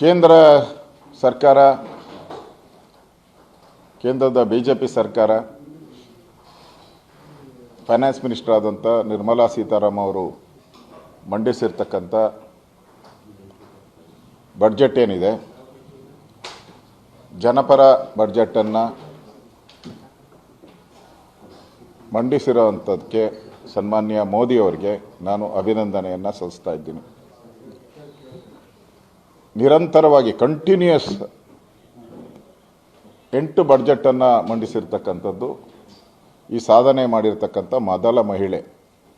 ಕೇಂದ್ರ ಸರ್ಕಾರ, ಕೇಂದ್ರದ ಬಿ ಜೆ ಪಿ ಸರ್ಕಾರ ಫೈನಾನ್ಸ್ ಮಿನಿಸ್ಟರ್ ಆದಂಥ ನಿರ್ಮಲಾ ಸೀತಾರಾಮ್ ಅವರು ಮಂಡಿಸಿರ್ತಕ್ಕಂಥ ಬಡ್ಜೆಟ್ ಏನಿದೆ, ಜನಪರ ಬಡ್ಜೆಟನ್ನು ಮಂಡಿಸಿರೋವಂಥದ್ದಕ್ಕೆ ಸನ್ಮಾನ್ಯ ಮೋದಿಯವರಿಗೆ ನಾನು ಅಭಿನಂದನೆಯನ್ನು ಸಲ್ಲಿಸ್ತಾ ಇದ್ದೀನಿ. ನಿರಂತರವಾಗಿ ಕಂಟಿನ್ಯೂಯಸ್ ಎಂಟು ಬಡ್ಜೆಟನ್ನು ಮಂಡಿಸಿರ್ತಕ್ಕಂಥದ್ದು, ಈ ಸಾಧನೆ ಮಾಡಿರ್ತಕ್ಕಂಥ ಮೊದಲ ಮಹಿಳೆ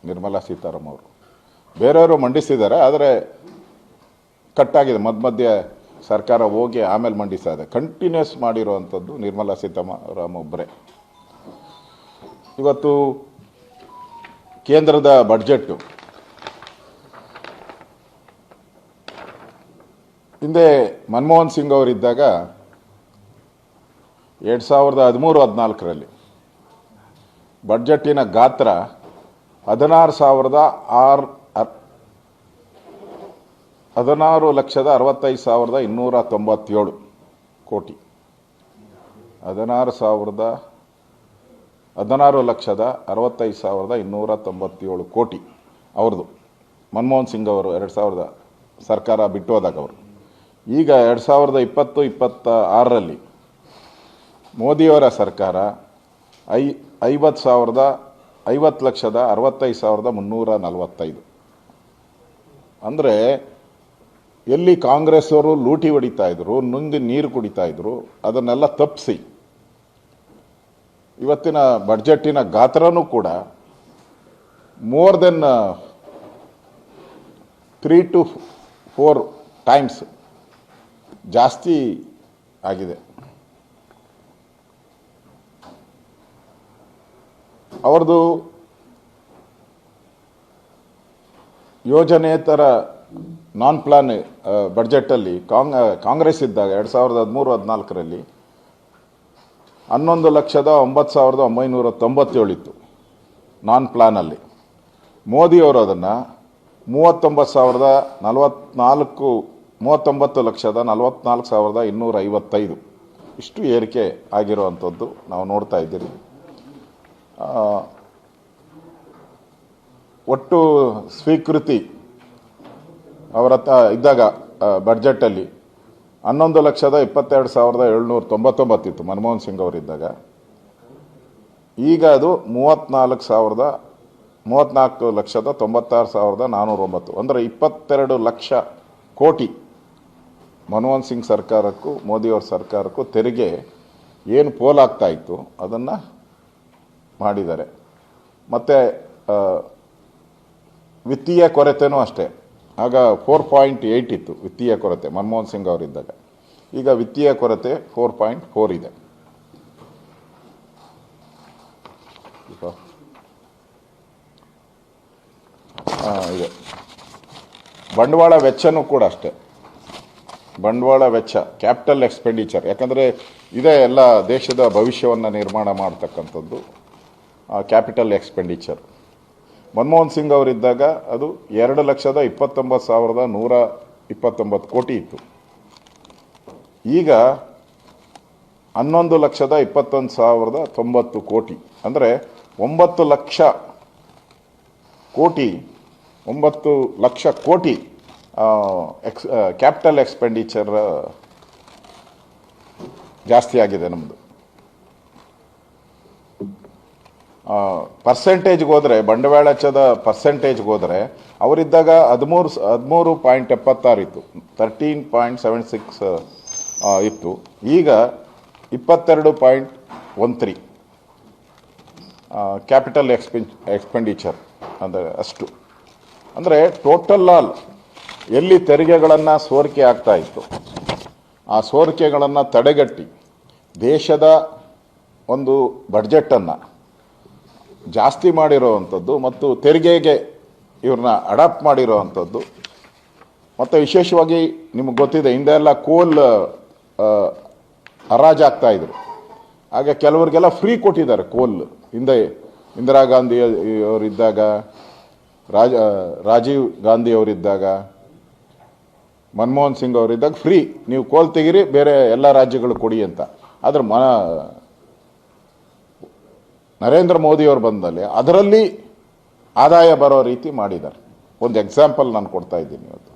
ನಿರ್ಮಲಾ ಸೀತಾರಾಮ್ ಅವರು. ಬೇರೆಯವರು ಮಂಡಿಸಿದ್ದಾರೆ, ಆದರೆ ಕಟ್ಟಾಗಿದೆ. ಮಧ್ಯ ಮಧ್ಯೆ ಸರ್ಕಾರ ಹೋಗಿ ಆಮೇಲೆ ಮಂಡಿಸ್ತಾ ಇದೆ. ಕಂಟಿನ್ಯೂಸ್ ಮಾಡಿರುವಂಥದ್ದು ನಿರ್ಮಲಾ ಸೀತಾರಾಮ್ ಒಬ್ಬರೇ. ಇವತ್ತು ಕೇಂದ್ರದ ಬಡ್ಜೆಟ್ಟು ಹಿಂದೆ ಮನಮೋಹನ್ ಸಿಂಗ್ ಅವರಿದ್ದಾಗ ಎರಡು ಸಾವಿರದ ಹದಿಮೂರು, ಹದಿನಾಲ್ಕರಲ್ಲಿ ಬಡ್ಜೆಟ್ಟಿನ ಗಾತ್ರ ಹದಿನಾರು ಸಾವಿರದ ಆರು ಹದಿನಾರು ಲಕ್ಷದ ಅರವತ್ತೈದು ಸಾವಿರದ ಇನ್ನೂರ ತೊಂಬತ್ತೇಳು ಕೋಟಿ. ಹದಿನಾರು ಸಾವಿರದ, ಹದಿನಾರು ಲಕ್ಷದ ಅರವತ್ತೈದು ಸಾವಿರದ ಇನ್ನೂರ ತೊಂಬತ್ತೇಳು ಕೋಟಿ ಅವ್ರದ್ದು. ಮನಮೋಹನ್ ಸಿಂಗ್ ಅವರು ಎರಡು ಸಾವಿರದ ಸರ್ಕಾರ ಬಿಟ್ಟು ಹೋದಾಗ ಅವರು. ಈಗ ಎರಡು ಸಾವಿರದ ಇಪ್ಪತ್ತು, ಇಪ್ಪತ್ತ ಆರರಲ್ಲಿ ಮೋದಿಯವರ ಸರ್ಕಾರ ಐ, ಐವತ್ತು ಸಾವಿರದ, ಐವತ್ತು ಲಕ್ಷದ ಅರವತ್ತೈದು ಸಾವಿರದ ಮುನ್ನೂರ ನಲವತ್ತೈದು. ಅಂದರೆ ಎಲ್ಲಿ ಕಾಂಗ್ರೆಸ್ ಅವರು ಲೂಟಿ ಹೊಡಿತಾಯಿದ್ರು ನುಂಗಿ ನೀರು ಕುಡಿತಾಯಿದ್ರು ಅದನ್ನೆಲ್ಲ ತಪ್ಪಿಸಿ ಇವತ್ತಿನ ಬಡ್ಜೆಟ್ಟಿನ ಗಾತ್ರನೂ ಕೂಡ more than, three to four times ಜಾಸ್ತಿ ಆಗಿದೆ. ಅವ್ರದ್ದು ಯೋಜನೇತರ ನಾನ್ ಪ್ಲಾನ್ ಬಡ್ಜೆಟಲ್ಲಿ ಕಾಂಗ್ ಕಾಂಗ್ರೆಸ್ ಇದ್ದಾಗ ಎರಡು ಸಾವಿರದ ಹದಿಮೂರು, ಹದಿನಾಲ್ಕರಲ್ಲಿ ಹನ್ನೊಂದು ಲಕ್ಷದ ಒಂಬತ್ತು ಸಾವಿರದ ಒಂಬೈನೂರ ತೊಂಬತ್ತೇಳು ಇತ್ತು ನಾನ್ ಪ್ಲಾನಲ್ಲಿ ಮೋದಿಯವರು ಅದನ್ನು ಮೂವತ್ತೊಂಬತ್ತು ಸಾವಿರದ ನಲವತ್ನಾಲ್ಕು ಮೂವತ್ತೊಂಬತ್ತು ಲಕ್ಷದ ನಲವತ್ನಾಲ್ಕು ಸಾವಿರದ ಇನ್ನೂರ ಐವತ್ತೈದು. ಇಷ್ಟು ಏರಿಕೆ ಆಗಿರುವಂಥದ್ದು ನಾವು ನೋಡ್ತಾ ಇದ್ದೀರಿ. ಒಟ್ಟು ಸ್ವೀಕೃತಿ ಅವರ ಇದ್ದಾಗ ಬಡ್ಜೆಟಲ್ಲಿ ಹನ್ನೊಂದು ಲಕ್ಷದ ಇಪ್ಪತ್ತೆರಡು ಸಾವಿರದ ಏಳ್ನೂರ ತೊಂಬತ್ತೊಂಬತ್ತಿತ್ತು ಮನಮೋಹನ್ ಸಿಂಗ್ ಅವರಿದ್ದಾಗ. ಈಗ ಅದು ಮೂವತ್ತ್ನಾಲ್ಕು ಸಾವಿರದ ಮೂವತ್ತ್ನಾಲ್ಕು ಲಕ್ಷದ ತೊಂಬತ್ತಾರು ಸಾವಿರದ ನಾನ್ನೂರ ಒಂಬತ್ತು ಅಂದರೆ ಇಪ್ಪತ್ತೆರಡು ಲಕ್ಷ ಕೋಟಿ ಮನಮೋಹನ್ ಸಿಂಗ್ ಸರ್ಕಾರಕ್ಕೂ, ಮೋದಿಯವ್ರ ಸರ್ಕಾರಕ್ಕೂ ತೆರಿಗೆ ಏನು ಪೋಲಾಗ್ತಾ ಇತ್ತು, ಅದನ್ನು ಮಾಡಿದ್ದಾರೆ. ಮತ್ತು ವಿತ್ತೀಯ ಕೊರತೆನೂ ಅಷ್ಟೇ. ಆಗ ಫೋರ್ ಪಾಯಿಂಟ್ ಏಯ್ಟ್ ಇತ್ತು, ವಿತ್ತೀಯ ಕೊರತೆ, ಮನಮೋಹನ್ ಸಿಂಗ್ ಅವರಿದ್ದಾಗ. ಈಗ ವಿತ್ತೀಯ ಕೊರತೆ ಫೋರ್ ಪಾಯಿಂಟ್ ಫೋರ್ ಇದೆ. ಇದೆ. ಬಂಡವಾಳ ವೆಚ್ಚನೂ ಕೂಡ ಅಷ್ಟೇ. ಬಂಡವಾಳ ವೆಚ್ಚ ಕ್ಯಾಪಿಟಲ್ ಎಕ್ಸ್ಪೆಂಡಿಚರ್ ಯಾಕಂದರೆ ಇದೇ ಎಲ್ಲ ದೇಶದ ಭವಿಷ್ಯವನ್ನು ನಿರ್ಮಾಣ ಮಾಡ್ತಕ್ಕಂಥದ್ದು ಕ್ಯಾಪಿಟಲ್ ಎಕ್ಸ್ಪೆಂಡಿಚರ್ ಮನಮೋಹನ್ ಸಿಂಗ್ ಅವರಿದ್ದಾಗ ಅದು ಎರಡು ಲಕ್ಷದ ಇಪ್ಪತ್ತೊಂಬತ್ತು ಸಾವಿರದ ನೂರ ಇಪ್ಪತ್ತೊಂಬತ್ತು ಕೋಟಿ ಇತ್ತು. ಈಗ ಹನ್ನೊಂದು ಲಕ್ಷದ ಇಪ್ಪತ್ತೊಂದು ಸಾವಿರದ ತೊಂಬತ್ತು ಕೋಟಿ. ಅಂದರೆ ಒಂಬತ್ತು ಲಕ್ಷ ಕೋಟಿ, ಒಂಬತ್ತು ಲಕ್ಷ ಕೋಟಿ ಎಕ್ಸ್ ಕ್ಯಾಪಿಟಲ್ ಎಕ್ಸ್ಪೆಂಡಿಚರ್ ಜಾಸ್ತಿ ಆಗಿದೆ ನಮ್ಮದು ಪರ್ಸೆಂಟೇಜ್ಗೆ ಹೋದರೆ ಬಂಡವಾಳ ಚದ ಪರ್ಸೆಂಟೇಜ್ಗೆ ಹೋದರೆ, ಅವರಿದ್ದಾಗ ಹದಿಮೂರು ಹದಿಮೂರು ಪಾಯಿಂಟ್ ಎಪ್ಪತ್ತಾರು ಇತ್ತು. ತರ್ಟೀನ್ ಪಾಯಿಂಟ್ ಸೆವೆನ್ ಸಿಕ್ಸ್ ಇತ್ತು. ಈಗ ಇಪ್ಪತ್ತೆರಡು ಪಾಯಿಂಟ್ ಒನ್ ತ್ರೀ ಕ್ಯಾಪಿಟಲ್ ಎಕ್ಸ್ಪೆನ್ ಎಕ್ಸ್ಪೆಂಡಿಚರ್ ಅಂದರೆ ಅಷ್ಟು. ಅಂದರೆ ಟೋಟಲ್ ಆಲ್ ಎಲ್ಲಿ ತೆರಿಗೆಗಳನ್ನು ಸೋರಿಕೆ ಆಗ್ತಾ ಇತ್ತು? ಆ ಸೋರಿಕೆಗಳನ್ನು ತಡೆಗಟ್ಟಿ ದೇಶದ ಒಂದು ಬಡ್ಜೆಟನ್ನು ಜಾಸ್ತಿ ಮಾಡಿರೋವಂಥದ್ದು ಮತ್ತು ತೆರಿಗೆಗೆ ಇವ್ರನ್ನ ಅಡಾಪ್ಟ್ ಮಾಡಿರೋವಂಥದ್ದು. ಮತ್ತು ವಿಶೇಷವಾಗಿ ನಿಮಗೆ ಗೊತ್ತಿದೆ, ಹಿಂದೆ ಎಲ್ಲ ಕೋಲ್ ಹರಾಜಾಗ್ತಾಯಿದ್ರು ಹಾಗೆ ಕೆಲವರಿಗೆಲ್ಲ ಫ್ರೀ ಕೊಟ್ಟಿದ್ದಾರೆ ಕೋಲ್. ಹಿಂದೆ ಇಂದಿರಾ ಗಾಂಧಿ ಅವರಿದ್ದಾಗ ರಾಜ ರಾಜೀವ್ ಗಾಂಧಿ ಅವರಿದ್ದಾಗ ಮನಮೋಹನ್ ಸಿಂಗ್ ಅವರಿದ್ದಾಗ ಫ್ರೀ ನೀವು ಕೋಲ್ ತೆಗೀರಿ, ಬೇರೆ ಎಲ್ಲ ರಾಜ್ಯಗಳು ಕೊಡಿ ಅಂತ. ಆದರೆ ಮ ನರೇಂದ್ರ ಮೋದಿಯವರು ಬಂದಲ್ಲಿ ಅದರಲ್ಲಿ ಆದಾಯ ಬರೋ ರೀತಿ ಮಾಡಿದ್ದಾರೆ. ಒಂದು ಎಕ್ಸಾಂಪಲ್ ನಾನು ಕೊಡ್ತಾ ಇದ್ದೀನಿ ಇವತ್ತು.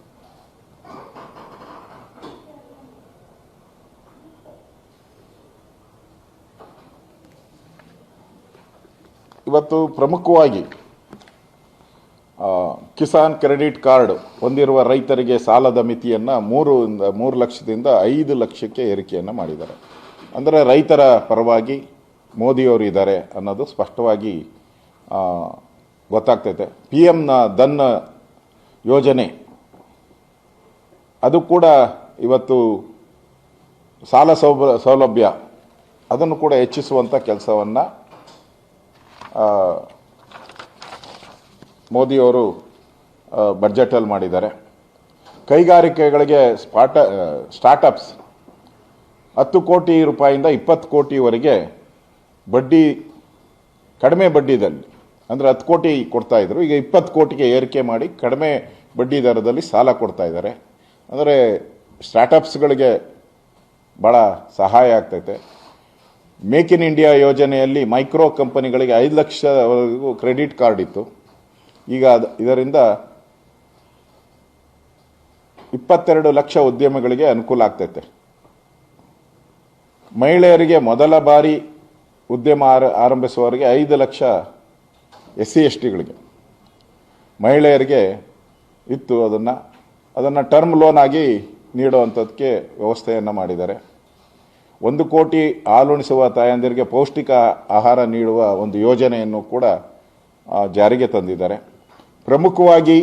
ಇವತ್ತು ಪ್ರಮುಖವಾಗಿ ಕಿಸಾನ್ ಕ್ರೆಡಿಟ್ ಕಾರ್ಡ್ ಹೊಂದಿರುವ ರೈತರಿಗೆ ಸಾಲದ ಮಿತಿಯನ್ನು ಮೂರು ಮೂರು ಲಕ್ಷದಿಂದ ಐದು ಲಕ್ಷಕ್ಕೆ ಏರಿಕೆಯನ್ನು ಮಾಡಿದ್ದಾರೆ. ಅಂದರೆ ರೈತರ ಪರವಾಗಿ ಮೋದಿಯವರು ಇದ್ದಾರೆ ಅನ್ನೋದು ಸ್ಪಷ್ಟವಾಗಿ ಗೊತ್ತಾಗ್ತೈತೆ. ಪಿ ಎಮ್ನ ಧನ್ ಯೋಜನೆ, ಅದು ಕೂಡ ಇವತ್ತು ಸಾಲ ಸೌಬ, ಸೌಲಭ್ಯ, ಅದನ್ನು ಕೂಡ ಹೆಚ್ಚಿಸುವಂಥ ಕೆಲಸವನ್ನು ಮೋದಿಯವರು ಬಜೆಟಲ್ಲಿ ಮಾಡಿದ್ದಾರೆ. ಕೈಗಾರಿಕೆಗಳಿಗೆ ಸ್ಪಾಟ ಸ್ಟಾರ್ಟಪ್ಸ್ ಹತ್ತು ಕೋಟಿ ರೂಪಾಯಿಂದ ಇಪ್ಪತ್ತು ಕೋಟಿವರೆಗೆ ಬಡ್ಡಿ, ಕಡಿಮೆ ಬಡ್ಡಿದಲ್ಲಿ, ಅಂದರೆ ಹತ್ತು ಕೋಟಿ ಕೊಡ್ತಾ ಇದ್ರು. ಈಗ ಇಪ್ಪತ್ತು ಕೋಟಿಗೆ ಏರಿಕೆ ಮಾಡಿ ಕಡಿಮೆ ಬಡ್ಡಿ ದರದಲ್ಲಿ ಸಾಲ ಕೊಡ್ತಾ ಇದ್ದಾರೆ. ಅಂದರೆ ಸ್ಟಾರ್ಟಪ್ಸ್ಗಳಿಗೆ ಭಾಳ ಸಹಾಯ ಆಗ್ತೈತೆ. ಮೇಕ್ ಇನ್ ಇಂಡಿಯಾ ಯೋಜನೆಯಲ್ಲಿ ಮೈಕ್ರೋ ಕಂಪನಿಗಳಿಗೆ ಐದು ಲಕ್ಷವರೆಗೂ ಕ್ರೆಡಿಟ್ ಕಾರ್ಡ್ ಇತ್ತು. ಈಗ ಇದರಿಂದ ಇಪ್ಪತ್ತೆರಡು ಲಕ್ಷ ಉದ್ಯಮಗಳಿಗೆ ಅನುಕೂಲ ಆಗ್ತೈತೆ. ಮಹಿಳೆಯರಿಗೆ ಮೊದಲ ಬಾರಿ ಉದ್ಯಮ ಆರ, ಆರಂಭಿಸುವವರಿಗೆ ಐದು ಲಕ್ಷ ಎಸ್ ಸಿ ಎಸ್ ಟಿಗಳಿಗೆ ಮಹಿಳೆಯರಿಗೆ ಇತ್ತು ಅದನ್ನು ಅದನ್ನು ಟರ್ಮ್ ಲೋನ್ ಆಗಿ ನೀಡುವಂಥದ್ದಕ್ಕೆ ವ್ಯವಸ್ಥೆಯನ್ನು ಮಾಡಿದ್ದಾರೆ. ಒಂದು ಕೋಟಿ ಹಾಲುಣಿಸುವ ತಾಯಂದಿರಿಗೆ ಪೌಷ್ಟಿಕ ಆಹಾರ ನೀಡುವ ಒಂದು ಯೋಜನೆಯನ್ನು ಕೂಡ ಜಾರಿಗೆ ತಂದಿದ್ದಾರೆ. ಪ್ರಮುಖವಾಗಿ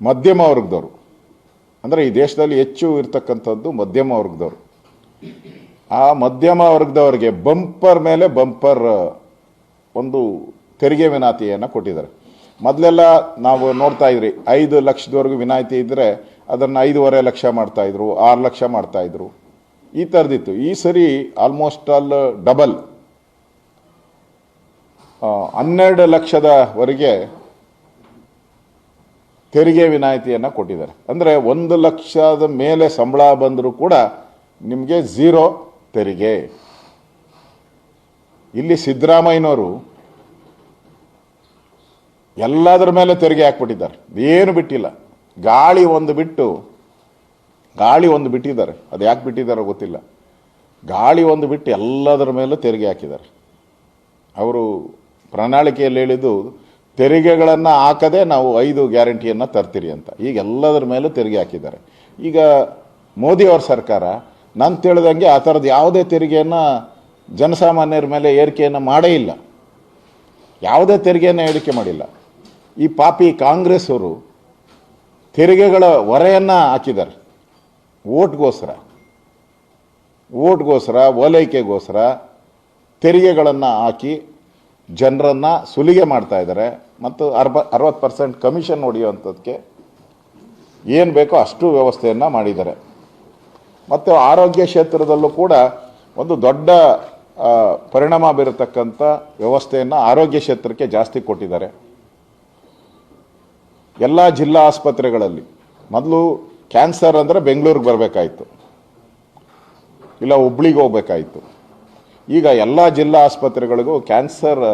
ಮಧ್ಯಮ ವರ್ಗದವರು. ಅಂದರೆ ಈ ದೇಶದಲ್ಲಿ ಹೆಚ್ಚು ಇರತಕ್ಕಂಥದ್ದು ಮಧ್ಯಮ ವರ್ಗದವರು. ಆ ಮಧ್ಯಮ ವರ್ಗದವರಿಗೆ ಬಂಪರ್ ಮೇಲೆ ಬಂಪರ್ ಒಂದು ತೆರಿಗೆ ವಿನಾಯಿತಿಯನ್ನು ಕೊಟ್ಟಿದ್ದಾರೆ. ಮೊದಲೆಲ್ಲ ನಾವು ನೋಡ್ತಾ ಇದ್ರಿ, ಐದು ಲಕ್ಷದವರೆಗೂ ವಿನಾಯಿತಿ ಇದ್ದರೆ ಅದನ್ನು ಐದೂವರೆ ಲಕ್ಷ ಮಾಡ್ತಾಯಿದ್ರು ಆರು ಲಕ್ಷ ಮಾಡ್ತಾಯಿದ್ರು ಈ ಥರದಿತ್ತು ಈ ಸರಿ ಆಲ್ಮೋಸ್ಟ್ ಆಲ್ ಡಬಲ್ ಹನ್ನೆರಡು ಲಕ್ಷದವರೆಗೆ ತೆರಿಗೆ ವಿನಾಯಿತಿಯನ್ನು ಕೊಟ್ಟಿದ್ದಾರೆ. ಅಂದರೆ ಒಂದು ಲಕ್ಷದ ಮೇಲೆ ಸಂಬಳ ಬಂದರೂ ಕೂಡ ನಿಮಗೆ ಝೀರೋ ತೆರಿಗೆ. ಇಲ್ಲಿ ಸಿದ್ದರಾಮಯ್ಯನವರು ಎಲ್ಲದರ ಮೇಲೆ ತೆರಿಗೆ ಹಾಕ್ಬಿಟ್ಟಿದ್ದಾರೆ. ಏನು ಬಿಟ್ಟಿಲ್ಲ. ಗಾಳಿ ಒಂದು ಬಿಟ್ಟು, ಗಾಳಿ ಒಂದು ಬಿಟ್ಟಿದ್ದಾರೆ. ಅದು ಯಾಕೆ ಬಿಟ್ಟಿದ್ದಾರೋ ಗೊತ್ತಿಲ್ಲ. ಗಾಳಿ ಒಂದು ಬಿಟ್ಟು ಎಲ್ಲದರ ಮೇಲೂ ತೆರಿಗೆ ಹಾಕಿದ್ದಾರೆ. ಅವರು ಪ್ರಣಾಳಿಕೆಯಲ್ಲಿ ಹೇಳಿದ್ದು ತೆರಿಗೆಗಳನ್ನು ಹಾಕದೆ ನಾವು ಐದು ಗ್ಯಾರಂಟಿಯನ್ನು ತರ್ತೀರಿ ಅಂತ. ಈಗ ಎಲ್ಲದರ ಮೇಲೂ ತೆರಿಗೆ ಹಾಕಿದ್ದಾರೆ. ಈಗ ಮೋದಿ ಅವರ ಸರ್ಕಾರ, ನಾನು ತಿಳಿದಂಗೆ ಆ ಥರದ್ದು ಯಾವುದೇ ತೆರಿಗೆಯನ್ನು ಜನಸಾಮಾನ್ಯರ ಮೇಲೆ ಏರಿಕೆಯನ್ನು ಮಾಡೇ ಇಲ್ಲ. ಯಾವುದೇ ತೆರಿಗೆಯನ್ನು ಏರಿಕೆ ಮಾಡಿಲ್ಲ. ಈ ಪಾಪಿ ಕಾಂಗ್ರೆಸ್ ಅವರು ತೆರಿಗೆಗಳ ಹೊರೆಯನ್ನು ಹಾಕಿದ್ದಾರೆ. ಓಟ್ಗೋಸ್ಕರ. ಓಟ್ಗೋಸ್ಕರ, ಓಲೈಕೆಗೋಸ್ಕರ ತೆರಿಗೆಗಳನ್ನು ಹಾಕಿ ಜನರನ್ನು ಸುಲಿಗೆ ಮಾಡ್ತಾ ಇದ್ದಾರೆ ಮತ್ತು ಅರ್ಬ, ಅರವತ್ತು ಪರ್ಸೆಂಟ್ ಕಮಿಷನ್ ಹೊಡೆಯುವಂಥದ್ದಕ್ಕೆ ಏನು ಬೇಕೋ ಅಷ್ಟು ವ್ಯವಸ್ಥೆಯನ್ನು ಮಾಡಿದ್ದಾರೆ. ಮತ್ತು ಆರೋಗ್ಯ ಕ್ಷೇತ್ರದಲ್ಲೂ ಕೂಡ ಒಂದು ದೊಡ್ಡ ಪರಿಣಾಮ ಬೀರತಕ್ಕಂಥ ವ್ಯವಸ್ಥೆಯನ್ನು ಆರೋಗ್ಯ ಕ್ಷೇತ್ರಕ್ಕೆ ಜಾಸ್ತಿ ಕೊಟ್ಟಿದ್ದಾರೆ. ಎಲ್ಲ ಜಿಲ್ಲಾ ಆಸ್ಪತ್ರೆಗಳಲ್ಲಿ. ಮೊದಲು ಕ್ಯಾನ್ಸರ್ ಅಂದರೆ ಬೆಂಗಳೂರಿಗೆ ಬರಬೇಕಾಯಿತು. ಇಲ್ಲ ಹುಬ್ಳಿಗೆ ಹೋಗ್ಬೇಕಾಯಿತು. ಈಗ ಎಲ್ಲ ಜಿಲ್ಲಾ ಆಸ್ಪತ್ರೆಗಳಿಗೂ ಕ್ಯಾನ್ಸರ್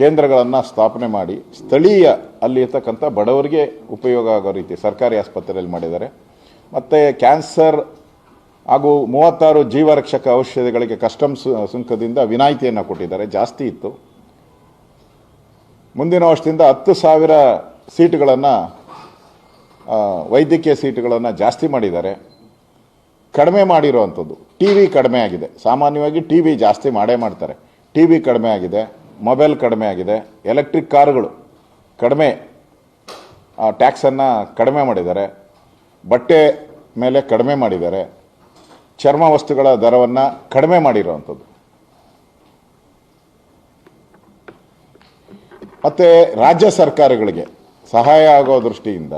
ಕೇಂದ್ರಗಳನ್ನು ಸ್ಥಾಪನೆ ಮಾಡಿ ಸ್ಥಳೀಯ ಅಲ್ಲಿ ಇರ್ತಕ್ಕಂಥ ಬಡವರಿಗೆ ಉಪಯೋಗ ಆಗೋ ರೀತಿ ಸರ್ಕಾರಿ ಆಸ್ಪತ್ರೆಯಲ್ಲಿ ಮಾಡಿದ್ದಾರೆ. ಮತ್ತು ಕ್ಯಾನ್ಸರ್ ಹಾಗೂ ಮೂವತ್ತಾರು ಜೀವರಕ್ಷಕ ಔಷಧಿಗಳಿಗೆ ಕಸ್ಟಮ್ಸ್ ಸುಂಕದಿಂದ ವಿನಾಯಿತಿಯನ್ನು ಕೊಟ್ಟಿದ್ದಾರೆ. ಜಾಸ್ತಿ ಇತ್ತು. ಮುಂದಿನ ವರ್ಷದಿಂದ ಹತ್ತು ಸಾವಿರ ಸೀಟುಗಳನ್ನು ವೈದ್ಯಕೀಯ ಸೀಟುಗಳನ್ನು ಜಾಸ್ತಿ ಮಾಡಿದ್ದಾರೆ. ಕಡಿಮೆ ಮಾಡಿರುವಂಥದ್ದು ಟಿ ವಿ ಕಡಿಮೆ ಆಗಿದೆ. ಸಾಮಾನ್ಯವಾಗಿ ಟಿ ವಿ ಜಾಸ್ತಿ ಮಾಡೇ ಮಾಡ್ತಾರೆ. ಟಿ ವಿ ಕಡಿಮೆ ಆಗಿದೆ ಮೊಬೈಲ್ ಕಡಿಮೆ ಆಗಿದೆ ಎಲೆಕ್ಟ್ರಿಕ್ ಕಾರುಗಳು ಕಡಿಮೆ ಟ್ಯಾಕ್ಸನ್ನು ಕಡಿಮೆ ಮಾಡಿದ್ದಾರೆ, ಬಟ್ಟೆ ಮೇಲೆ ಕಡಿಮೆ ಮಾಡಿದ್ದಾರೆ, ಚರ್ಮ ವಸ್ತುಗಳ ದರವನ್ನು ಕಡಿಮೆ ಮಾಡಿರುವಂಥದ್ದು ಮತ್ತು ರಾಜ್ಯ ಸರ್ಕಾರಗಳಿಗೆ ಸಹಾಯ ಆಗೋ ದೃಷ್ಟಿಯಿಂದ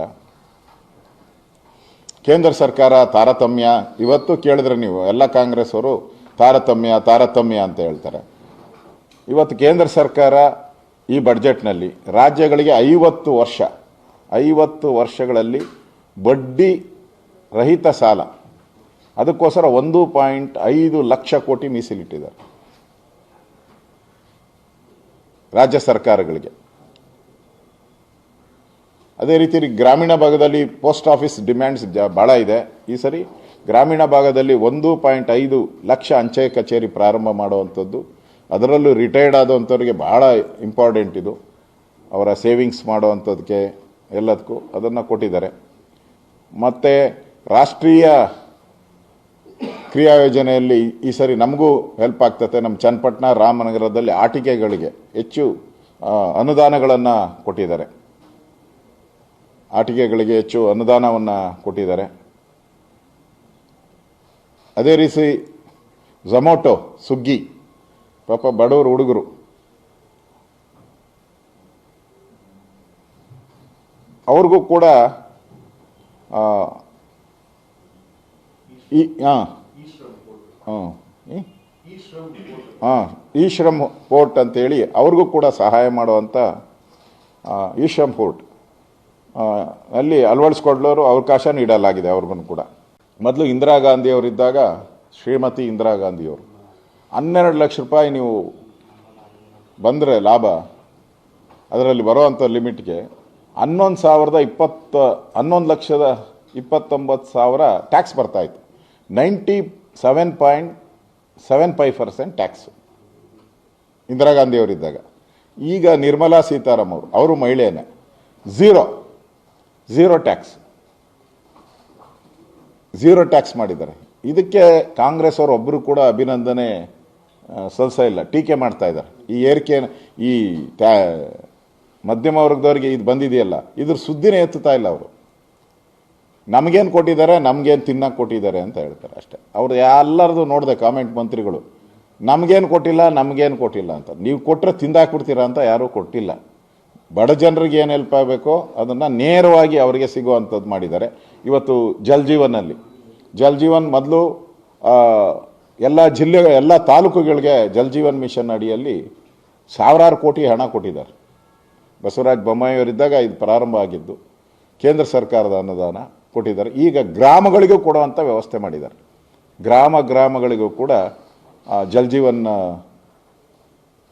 ಕೇಂದ್ರ ಸರ್ಕಾರ ತಾರತಮ್ಯ, ಇವತ್ತು ಕೇಳಿದ್ರೆ ನೀವು, ಎಲ್ಲ ಕಾಂಗ್ರೆಸ್ ಅವರು ತಾರತಮ್ಯ ತಾರತಮ್ಯ ಅಂತ ಹೇಳ್ತಾರೆ. ಇವತ್ತು ಕೇಂದ್ರ ಸರ್ಕಾರ ಈ ಬಡ್ಜೆಟ್ನಲ್ಲಿ ರಾಜ್ಯಗಳಿಗೆ ಐವತ್ತು ವರ್ಷ, ಐವತ್ತು ವರ್ಷಗಳಲ್ಲಿ ಬಡ್ಡಿ ರಹಿತ ಸಾಲ, ಅದಕ್ಕೋಸ್ಕರ ಒಂದು ಪಾಯಿಂಟ್ ಐದು ಲಕ್ಷ ಕೋಟಿ ಮೀಸಲಿಟ್ಟಿದ್ದಾರೆ. ರಾಜ್ಯ ಸರ್ಕಾರಗಳಿಗೆ. ಅದೇ ರೀತಿ ಗ್ರಾಮೀಣ ಭಾಗದಲ್ಲಿ ಪೋಸ್ಟ್ ಆಫೀಸ್ ಡಿಮ್ಯಾಂಡ್ಸ್ ಭಾಳ ಇದೆ. ಈ ಸರಿ ಗ್ರಾಮೀಣ ಭಾಗದಲ್ಲಿ ಒಂದು ಪಾಯಿಂಟ್ ಐದು ಲಕ್ಷ ಅಂಚೆ ಕಚೇರಿ ಪ್ರಾರಂಭ ಮಾಡುವಂಥದ್ದು. ಅದರಲ್ಲೂ ರಿಟೈರ್ಡ್ ಆದಂಥವ್ರಿಗೆ ಭಾಳ ಇಂಪಾರ್ಟೆಂಟ್ ಇದು. ಅವರ ಸೇವಿಂಗ್ಸ್ ಮಾಡುವಂಥದ್ದಕ್ಕೆ ಎಲ್ಲದಕ್ಕೂ ಅದನ್ನು ಕೊಟ್ಟಿದ್ದಾರೆ. ಮತ್ತು ರಾಷ್ಟ್ರೀಯ ಕ್ರಿಯಾ ಯೋಜನೆಯಲ್ಲಿ ಈ ಸರಿ ನಮಗೂ ಹೆಲ್ಪ್ ಆಗ್ತದೆ ನಮ್ಮ ಚನ್ನಪಟ್ಟಣ ರಾಮನಗರದಲ್ಲಿ ಆಟಿಕೆಗಳಿಗೆ ಹೆಚ್ಚು ಅನುದಾನಗಳನ್ನು ಕೊಟ್ಟಿದ್ದಾರೆ. ಆಟಿಕೆಗಳಿಗೆ ಹೆಚ್ಚು ಅನುದಾನವನ್ನು ಕೊಟ್ಟಿದ್ದಾರೆ. ಅದೇ ರೀತಿ ಝೊಮೊಟೊ ಸುಗ್ಗಿ ಪಾಪ ಬಡವರು ಹುಡುಗರು. ಅವ್ರಿಗೂ ಕೂಡ ಈ ಹಾಂ ಹಾಂ ಹಾಂ ಈ ಶ್ರಮ್ ಪೋರ್ಟ್ ಅಂತೇಳಿ ಅವ್ರಿಗೂ ಕೂಡ ಸಹಾಯ ಮಾಡುವಂಥ ಈ ಶ್ರಮ್ ಪೋರ್ಟ್. ಅಲ್ಲಿ ಅಳವಡಿಸ್ಕೊಳ್ಳೋರು ಅವಕಾಶ ನೀಡಲಾಗಿದೆ ಅವ್ರಿಗೂ ಕೂಡ. ಮೊದಲು ಇಂದಿರಾ ಗಾಂಧಿಯವರಿದ್ದಾಗ ಶ್ರೀಮತಿ ಇಂದಿರಾ ಗಾಂಧಿಯವರು. ಹನ್ನೆರಡು ಲಕ್ಷ ರೂಪಾಯಿ ನೀವು ಬಂದರೆ ಲಾಭ, ಅದರಲ್ಲಿ ಬರೋವಂಥ ಲಿಮಿಟ್ಗೆ ಹನ್ನೊಂದು ಸಾವಿರದ ಇಪ್ಪತ್ತ, ಹನ್ನೊಂದು ಲಕ್ಷದ ಇಪ್ಪತ್ತೊಂಬತ್ತು ಸಾವಿರ ಟ್ಯಾಕ್ಸ್ ಬರ್ತಾಯಿತ್ತು ninety seven point seven five percent tax Indira ಗಾಂಧಿಯವರಿದ್ದಾಗ. ಈಗ ನಿರ್ಮಲಾ ಸೀತಾರಾಮ್ ಅವರು ಅವರು ಮಹಿಳೆಯೇ zero. Zero tax zero tax ಮಾಡಿದ್ದಾರೆ. ಇದಕ್ಕೆ ಕಾಂಗ್ರೆಸ್ ಅವರು ಒಬ್ಬರು ಕೂಡ ಅಭಿನಂದನೆ ಸಲ್ಸ ಇಲ್ಲ. ಟೀಕೆ ಮಾಡ್ತಾ ಇದ್ದಾರೆ. ಈ ಏರಿಕೆ, ಈ ಟ್ಯಾ ಮಧ್ಯಮ ವರ್ಗದವ್ರಿಗೆ ಇದು ಬಂದಿದೆಯಲ್ಲ, ಇದ್ರ ಸುದ್ದಿನೇ ಎತ್ತುತ್ತಾ ಇಲ್ಲ ಅವರು. ನಮಗೇನು ಕೊಟ್ಟಿದ್ದಾರೆ, ನಮಗೇನು ತಿನ್ನಕ್ಕೆ ಕೊಟ್ಟಿದ್ದಾರೆ ಅಂತ ಹೇಳ್ತಾರೆ ಅಷ್ಟೇ. ಅವ್ರು ಎಲ್ಲರದು ನೋಡಿದೆ ಕಾಮೆಂಟ್ ಮಂತ್ರಿಗಳು. ನಮಗೇನು ಕೊಟ್ಟಿಲ್ಲ ನಮಗೇನು ಕೊಟ್ಟಿಲ್ಲ ಅಂತ. ನೀವು ಕೊಟ್ಟರೆ ತಿಂದಾಕ್ಬಿಡ್ತೀರಾ ಅಂತ ಯಾರೂ ಕೊಟ್ಟಿಲ್ಲ. ಬಡ ಜನರಿಗೆ ಏನು ಹೆಲ್ಪ್ ಆಗಬೇಕೋ ಅದನ್ನು ನೇರವಾಗಿ ಅವರಿಗೆ ಸಿಗುವಂಥದ್ದು ಮಾಡಿದ್ದಾರೆ. ಇವತ್ತು ಜಲ್ ಜೀವನಲ್ಲಿ ಜಲ್ ಜೀವನ್ ಮೊದಲು ಎಲ್ಲ ಜಿಲ್ಲೆ, ಎಲ್ಲ ತಾಲೂಕುಗಳಿಗೆ ಜಲ್ ಜೀವನ್ ಮಿಷನ್ ಅಡಿಯಲ್ಲಿ ಸಾವಿರಾರು ಕೋಟಿ ಹಣ ಕೊಟ್ಟಿದ್ದಾರೆ. ಬಸವರಾಜ ಬೊಮ್ಮಾಯಿಯವರಿದ್ದಾಗ ಇದು ಪ್ರಾರಂಭ ಆಗಿದ್ದು, ಕೇಂದ್ರ ಸರ್ಕಾರದ ಅನುದಾನ ಕೊಟ್ಟಿದ್ದಾರೆ. ಈಗ ಗ್ರಾಮಗಳಿಗೂ ಕೊಡುವಂಥ ವ್ಯವಸ್ಥೆ ಮಾಡಿದ್ದಾರೆ. ಗ್ರಾಮ ಗ್ರಾಮಗಳಿಗೂ ಕೂಡ ಜಲ್ ಜೀವನ್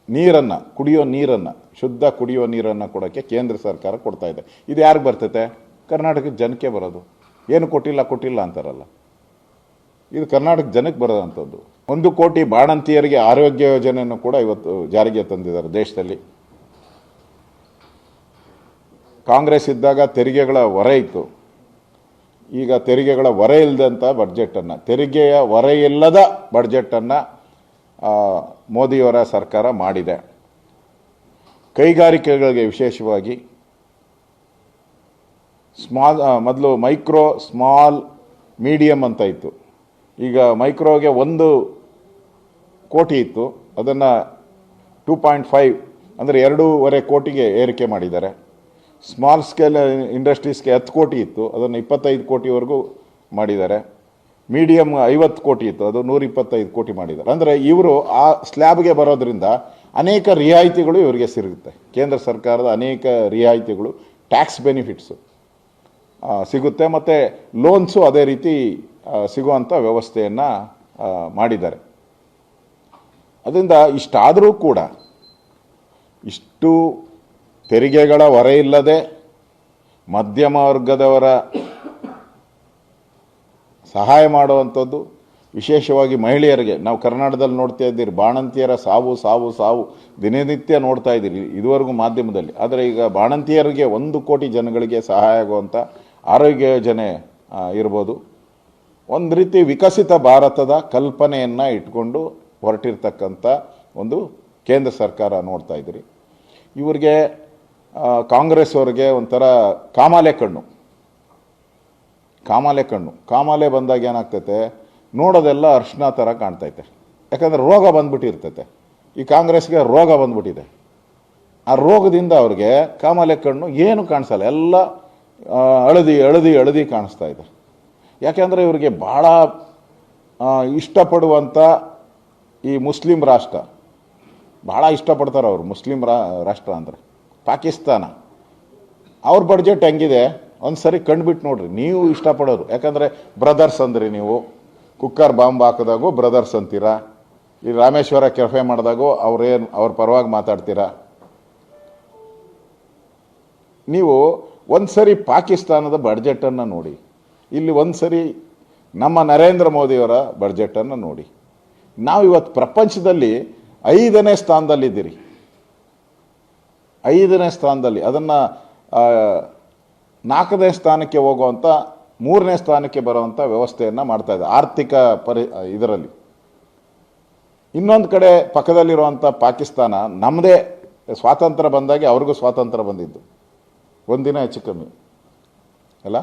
ನೀರನ್ನು, ಕುಡಿಯೋ ನೀರನ್ನು ಶುದ್ಧ ಕುಡಿಯುವ ನೀರನ್ನು ಕೊಡೋಕ್ಕೆ ಕೇಂದ್ರ ಸರ್ಕಾರ ಕೊಡ್ತಾ ಇದೆ. ಇದು ಯಾರಿಗೆ ಬರ್ತೈತೆ? ಕರ್ನಾಟಕದ ಜನಕ್ಕೆ ಬರೋದು. ಏನು ಕೊಟ್ಟಿಲ್ಲ ಕೊಟ್ಟಿಲ್ಲ ಅಂತಾರಲ್ಲ. ಇದು ಕರ್ನಾಟಕ ಜನಕ್ಕೆ ಬರೋದಂಥದ್ದು. ಒಂದು ಕೋಟಿ ಬಾಣಂತಿಯರಿಗೆ ಆರೋಗ್ಯ ಯೋಜನೆಯನ್ನು ಕೂಡ ಇವತ್ತು ಜಾರಿಗೆ ತಂದಿದ್ದಾರೆ ದೇಶದಲ್ಲಿ. ಕಾಂಗ್ರೆಸ್ ಇದ್ದಾಗ ತೆರಿಗೆಗಳ ಹೊರೆ ಇತ್ತು. ಈಗ ತೆರಿಗೆಗಳ ಹೊರೆ ಇಲ್ಲದಂಥ ಬಡ್ಜೆಟನ್ನು ತೆರಿಗೆಯ ಹೊರೆ ಇಲ್ಲದ ಬಡ್ಜೆಟನ್ನು ಮೋದಿಯವರ ಸರ್ಕಾರ ಮಾಡಿದೆ. ಕೈಗಾರಿಕೆಗಳಿಗೆ ವಿಶೇಷವಾಗಿ ಸ್ಮಾಲ್ ಮೊದಲು ಮೈಕ್ರೋ, ಸ್ಮಾಲ್ ಮೀಡಿಯಮ್ ಅಂತ ಇತ್ತು. ಈಗ ಮೈಕ್ರೋಗೆ ಒಂದು ಕೋಟಿ ಇತ್ತು. ಅದನ್ನು ಟೂ ಪಾಯಿಂಟ್ ಫೈವ್, ಅಂದರೆ ಎರಡೂವರೆ ಕೋಟಿಗೆ ಏರಿಕೆ ಮಾಡಿದ್ದಾರೆ. ಸ್ಮಾಲ್ ಸ್ಕೇಲ್ ಇಂಡಸ್ಟ್ರೀಸ್ಗೆ ಹತ್ತು ಕೋಟಿ ಇತ್ತು. ಅದನ್ನು ಇಪ್ಪತ್ತೈದು ಕೋಟಿವರೆಗೂ ಮಾಡಿದ್ದಾರೆ. ಮೀಡಿಯಮ್ ಐವತ್ತು ಕೋಟಿ ಇತ್ತು. ಅದು ನೂರ ಇಪ್ಪತ್ತೈದು ಕೋಟಿ ಮಾಡಿದ್ದಾರೆ. ಅಂದರೆ ಇವರು ಆ ಸ್ಲ್ಯಾಬ್ಗೆ ಬರೋದ್ರಿಂದ ಅನೇಕ ರಿಯಾಯಿತಿಗಳು ಇವರಿಗೆ ಸಿಗುತ್ತೆ. ಕೇಂದ್ರ ಸರ್ಕಾರದ ಅನೇಕ ರಿಯಾಯಿತಿಗಳು ಟ್ಯಾಕ್ಸ್ ಬೆನಿಫಿಟ್ಸು ಸಿಗುತ್ತೆ ಮತ್ತು ಲೋನ್ಸು ಅದೇ ರೀತಿ ಸಿಗುವಂಥ ವ್ಯವಸ್ಥೆಯನ್ನು ಮಾಡಿದ್ದಾರೆ. ಅದರಿಂದ ಇಷ್ಟಾದರೂ ಕೂಡ ಇಷ್ಟು ತೆರಿಗೆಗಳ ಹೊರೆ ಇಲ್ಲದೆ ಮಧ್ಯಮ ವರ್ಗದವರ ಸಹಾಯ ಮಾಡುವಂಥದ್ದು ವಿಶೇಷವಾಗಿ ಮಹಿಳೆಯರಿಗೆ, ನಾವು ಕರ್ನಾಟಕದಲ್ಲಿ ನೋಡ್ತಾ ಇದ್ದೀರಿ, ಬಾಣಂತಿಯರ ಸಾವು ಸಾವು ಸಾವು, ದಿನನಿತ್ಯ ನೋಡ್ತಾ ಇದ್ದೀರಿ, ಇದುವರೆಗೂ ಮಾಧ್ಯಮದಲ್ಲಿ. ಆದರೆ ಈಗ ಬಾಣಂತಿಯರಿಗೆ ಒಂದು ಕೋಟಿ ಜನಗಳಿಗೆ ಸಹಾಯ ಆಗುವಂಥ ಆರೋಗ್ಯ ಯೋಜನೆ ಇರ್ಬೋದು. ಒಂದು ರೀತಿ ವಿಕಸಿತ ಭಾರತದ ಕಲ್ಪನೆಯನ್ನು ಇಟ್ಕೊಂಡು ಹೊರಟಿರ್ತಕ್ಕಂಥ ಒಂದು ಕೇಂದ್ರ ಸರ್ಕಾರ ನೋಡ್ತಾ ಇದ್ದೀರಿ. ಇವರಿಗೆ ಕಾಂಗ್ರೆಸ್ ಅವ್ರಿಗೆ ಒಂಥರ ಕಾಮಾಲೆ ಕಣ್ಣು. ಕಾಮಾಲೆ ಕಣ್ಣು. ಕಾಮಾಲೆ ಬಂದಾಗ ಏನಾಗ್ತೈತೆ? ನೋಡೋದೆಲ್ಲ ಅರ್ಶಿನ ಥರ ಕಾಣ್ತೈತೆ. ಯಾಕಂದರೆ ರೋಗ ಬಂದ್ಬಿಟ್ಟಿರ್ತೈತೆ. ಈ ಕಾಂಗ್ರೆಸ್ಗೆ ರೋಗ ಬಂದ್ಬಿಟ್ಟಿದೆ. ಆ ರೋಗದಿಂದ ಅವ್ರಿಗೆ ಕಾಮಾಲೆ ಕಣ್ಣು ಏನು ಕಾಣಿಸಲ್ಲ, ಎಲ್ಲ ಅಳದಿ ಹಳದಿ ಹಳದಿ ಹಳದಿ ಕಾಣಿಸ್ತಾ ಇದೆ. ಯಾಕೆಂದರೆ ಇವರಿಗೆ ಭಾಳ ಇಷ್ಟಪಡುವಂಥ ಈ ಮುಸ್ಲಿಂ ರಾಷ್ಟ್ರ ಭಾಳ ಇಷ್ಟಪಡ್ತಾರೆ ಅವರು, ಮುಸ್ಲಿಂ ರಾ, ರಾಷ್ಟ್ರ ಅಂದರೆ. ಪಾಕಿಸ್ತಾನ, ಅವ್ರ ಬಡ್ಜೆಟ್ ಹೆಂಗಿದೆ? ಒಂದು ಸರಿ ಕಂಡುಬಿಟ್ಟು ನೋಡ್ರಿ, ನೀವು ಇಷ್ಟಪಡೋರು. ಯಾಕಂದರೆ ಬ್ರದರ್ಸ್ ಅಂದ್ರಿ ನೀವು. ಕುಕ್ಕರ್ ಬಾಂಬ್ ಹಾಕಿದಾಗೂ ಬ್ರದರ್ಸ್ ಅಂತೀರಾ? ಈ ರಾಮೇಶ್ವರ ಕೆಫೆ ಮಾಡಿದಾಗೂ ಅವ್ರೇನು ಅವ್ರ ಪರವಾಗಿ ಮಾತಾಡ್ತೀರಾ? ನೀವು ಒಂದು ಸರಿ ಪಾಕಿಸ್ತಾನದ ಬಡ್ಜೆಟನ್ನು ನೋಡಿ. ಇಲ್ಲಿ ಒಂದು ಸರಿ ನಮ್ಮ ನರೇಂದ್ರ ಮೋದಿಯವರ ಬಡ್ಜೆಟನ್ನು ನೋಡಿ. ನಾವು ಇವತ್ತು ಪ್ರಪಂಚದಲ್ಲಿ ಐದನೇ ಸ್ಥಾನದಲ್ಲಿದ್ದೀರಿ. ಐದನೇ ಸ್ಥಾನದಲ್ಲಿ ಅದನ್ನು ನಾಲ್ಕನೇ ಸ್ಥಾನಕ್ಕೆ ಹೋಗುವಂಥ ಮೂರನೇ ಸ್ಥಾನಕ್ಕೆ ಬರುವಂಥ ವ್ಯವಸ್ಥೆಯನ್ನು ಮಾಡ್ತಾ ಇದೆ. ಆರ್ಥಿಕ ಪರಿ, ಇದರಲ್ಲಿ. ಇನ್ನೊಂದು ಕಡೆ ಪಕ್ಕದಲ್ಲಿರುವಂಥ ಪಾಕಿಸ್ತಾನ ನಮ್ಮದೇ ಸ್ವಾತಂತ್ರ್ಯ ಬಂದಾಗೆ ಅವ್ರಿಗೂ ಸ್ವಾತಂತ್ರ್ಯ ಬಂದಿದ್ದು. ಒಂದಿನ ಹೆಚ್ಚು ಕಮ್ಮಿ. ಅಲ್ಲ.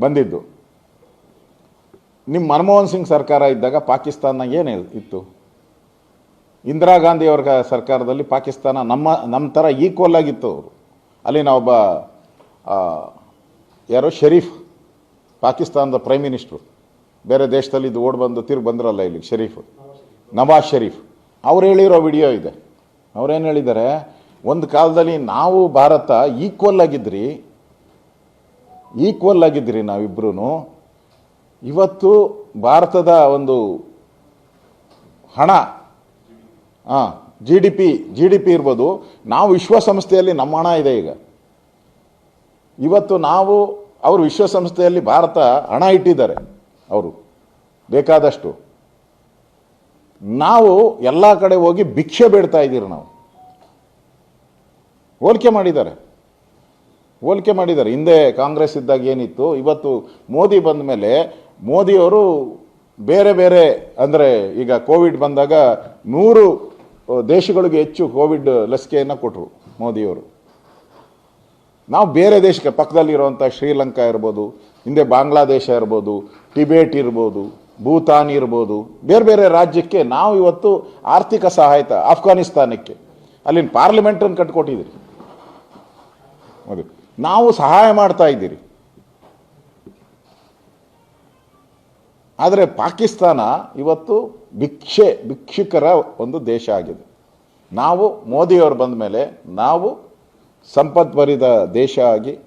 ಬಂದಿದ್ದು. ನಿಮ್ಮ ಮನಮೋಹನ್ ಸಿಂಗ್ ಸರ್ಕಾರ ಇದ್ದಾಗ ಪಾಕಿಸ್ತಾನ ಏನು ಇತ್ತು? ಇಂದಿರಾ ಗಾಂಧಿ ಅವ್ರ ಸರ್ಕಾರದಲ್ಲಿ ಪಾಕಿಸ್ತಾನ ನಮ್ಮ ನಮ್ಮ ಥರ ಈಕ್ವಲ್ ಆಗಿತ್ತು ಅವರು. ಅಲ್ಲಿನ ಒಬ್ಬ ಯಾರು ಶರೀಫ್, ಪಾಕಿಸ್ತಾನದ ಪ್ರೈಮ್ ಮಿನಿಸ್ಟ್ರು ಬೇರೆ ದೇಶದಲ್ಲಿ ಇದು ಓಡ್ ಬಂದು ತಿರುಗಿ ಬಂದ್ರಲ್ಲ ಇಲ್ಲಿ ಶರೀಫ್. ನವಾಜ್ ಶರೀಫ್. ಅವ್ರು ಹೇಳಿರೋ ವಿಡಿಯೋ ಇದೆ. ಅವ್ರೇನು ಹೇಳಿದ್ದಾರೆ? ಒಂದು ಕಾಲದಲ್ಲಿ ನಾವು ಭಾರತ ಈಕ್ವಲ್ ಆಗಿದ್ರಿ ಈಕ್ವಲ್ ಆಗಿದ್ರಿ ನಾವಿಬ್ಬರೂ ಇವತ್ತು ಭಾರತದ ಒಂದು ಹಣ ಹಾಂ G D P G D P ಇರ್ಬೋದು. ನಾವು ವಿಶ್ವಸಂಸ್ಥೆಯಲ್ಲಿ ನಮ್ಮ ಹಣ ಇದೆ ಈಗ. ಇವತ್ತು ನಾವು ಅವರು ವಿಶ್ವಸಂಸ್ಥೆಯಲ್ಲಿ ಭಾರತ ಹಣ ಇಟ್ಟಿದ್ದಾರೆ ಅವರು. ಬೇಕಾದಷ್ಟು. ನಾವು ಎಲ್ಲ ಕಡೆ ಹೋಗಿ ಭಿಕ್ಷೆ ಬೇಡ್ತಾ ಇದ್ದೀರಿ ನಾವು. ಹೋಲಿಕೆ ಮಾಡಿದ್ದಾರೆ. ಹೋಲಿಕೆ ಮಾಡಿದ್ದಾರೆ. ಹಿಂದೆ ಕಾಂಗ್ರೆಸ್ ಇದ್ದಾಗ ಏನಿತ್ತು? ಇವತ್ತು ಮೋದಿ ಬಂದ ಮೇಲೆ ಮೋದಿಯವರು ಬೇರೆ ಬೇರೆ ಅಂದರೆ ಈಗ ಕೋವಿಡ್ ಬಂದಾಗ ನೂರು ದೇಶಗಳಿಗೆ ಹೆಚ್ಚು ಕೋವಿಡ್ ಲಸಿಕೆಯನ್ನು ಕೊಟ್ಟರು ಮೋದಿಯವರು. ನಾವು ಬೇರೆ ದೇಶಕ್ಕೆ ಪಕ್ಕದಲ್ಲಿರುವಂಥ ಶ್ರೀಲಂಕಾ ಇರ್ಬೋದು, ಹಿಂದೆ ಬಾಂಗ್ಲಾದೇಶ ಇರ್ಬೋದು, ಟಿಬೇಟ್ ಇರ್ಬೋದು, ಭೂತಾನ್ ಇರ್ಬೋದು, ಬೇರೆ ಬೇರೆ ರಾಜ್ಯಕ್ಕೆ ನಾವು ಇವತ್ತು ಆರ್ಥಿಕ ಸಹಾಯತ ಆಫ್ಘಾನಿಸ್ತಾನಕ್ಕೆ. ಅಲ್ಲಿನ ಪಾರ್ಲಿಮೆಂಟನ್ನು ಕಟ್ಕೊಟ್ಟಿದ್ದೀರಿ. ಅದು ನಾವು ಸಹಾಯ ಮಾಡ್ತಾ ಇದ್ದೀರಿ. ಆದರೆ ಪಾಕಿಸ್ತಾನ ಇವತ್ತು ಭಿಕ್ಷೆ, ಭಿಕ್ಷುಕರ ಒಂದು ದೇಶ ಆಗಿದೆ. ನಾವು ಮೋದಿಯವರು ಬಂದ ಮೇಲೆ ನಾವು ಸಂಪದ್ಭರಿತ ದೇಶ ಆಗಿ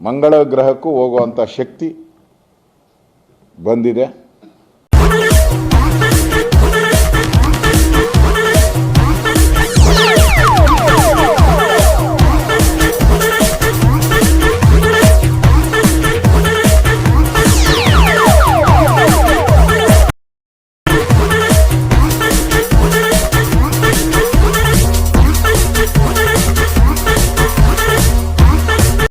ಮಂಗಳ ಗ್ರಹಕ್ಕೂ ಹೋಗುವಂಥ ಶಕ್ತಿ ಬಂದಿದೆ.